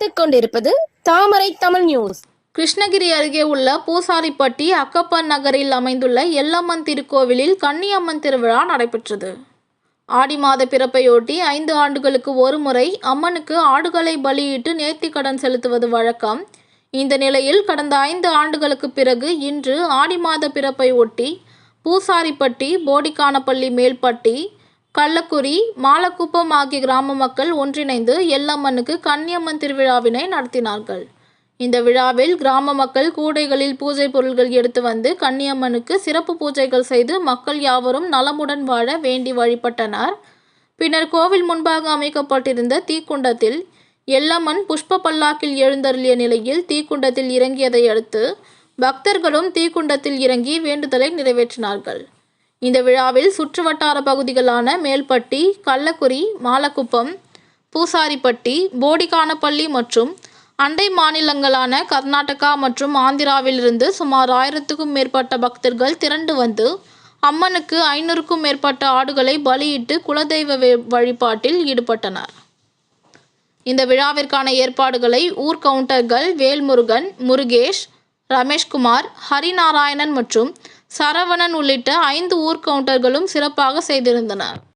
பார்த்துக் கொண்டிருப்பது தாமரை தமிழ் நியூஸ் கிருஷ்ணகிரி அருகே உள்ள பூசாரிப்பட்டி அக்கப்பன் நகரில் அமைந்துள்ள எல்லம்மன் திருக்கோவிலில் கன்னியம்மன் திருவிழா நடைபெற்றது. ஆடி மாத பிறப்பையொட்டி ஐந்து ஆண்டுகளுக்கு ஒருமுறை அம்மனுக்கு ஆடுகளை பலியிட்டு நேர்த்திக்கடன் செலுத்துவது வழக்கம். இந்த நிலையில் கடந்த ஐந்து ஆண்டுகளுக்கு பிறகு இன்று ஆடி மாத பிறப்பை ஒட்டி பூசாரிப்பட்டி போடிக்கானப்பள்ளி மேல்பட்டி கள்ளக்குறி மாலக்குப்பம் ஆகிய கிராம மக்கள் ஒன்றிணைந்து எல்லம்மனுக்கு கன்னியம்மன் திருவிழாவினை நடத்தினார்கள். இந்த விழாவில் கிராம மக்கள் கூடைகளில் பூஜை பொருள்கள் எடுத்து வந்து கன்னியம்மனுக்கு சிறப்பு பூஜைகள் செய்து மக்கள் யாவரும் நலமுடன் வாழ வேண்டி வழிபட்டனர். பின்னர் கோவில் முன்பாக அமைக்கப்பட்டிருந்த தீக்குண்டத்தில் எல்லம்மன் புஷ்ப பல்லாக்கில் எழுந்தருளிய நிலையில் தீக்குண்டத்தில் இறங்கியதை அடுத்து பக்தர்களும் தீக்குண்டத்தில் இறங்கி வேண்டுதலை நிறைவேற்றினார்கள். இந்த விழாவில் சுற்றுவட்டார பகுதிகளான மேல்பட்டி கள்ளக்குறி மாலக்குப்பம் பூசாரிப்பட்டி போடிகானப்பள்ளி மற்றும் அண்டை மாநிலங்களான கர்நாடகா மற்றும் ஆந்திராவிலிருந்து சுமார் ஆயிரத்துக்கும் மேற்பட்ட பக்தர்கள் திரண்டு வந்து அம்மனுக்கு ஐநூறுக்கும் மேற்பட்ட ஆடுகளை பலியிட்டு குலதெய்வ வழிபாட்டில் ஈடுபட்டனர். இந்த விழாவிற்கான ஏற்பாடுகளை ஊர் கவுண்டர்கள் வேல்முருகன் முருகேஷ் ரமேஷ்குமார் ஹரிநாராயணன் மற்றும் சரவணன் உள்ளிட்ட ஐந்து ஊர் கவுண்டர்களும் சிறப்பாக செய்திருந்தனர்.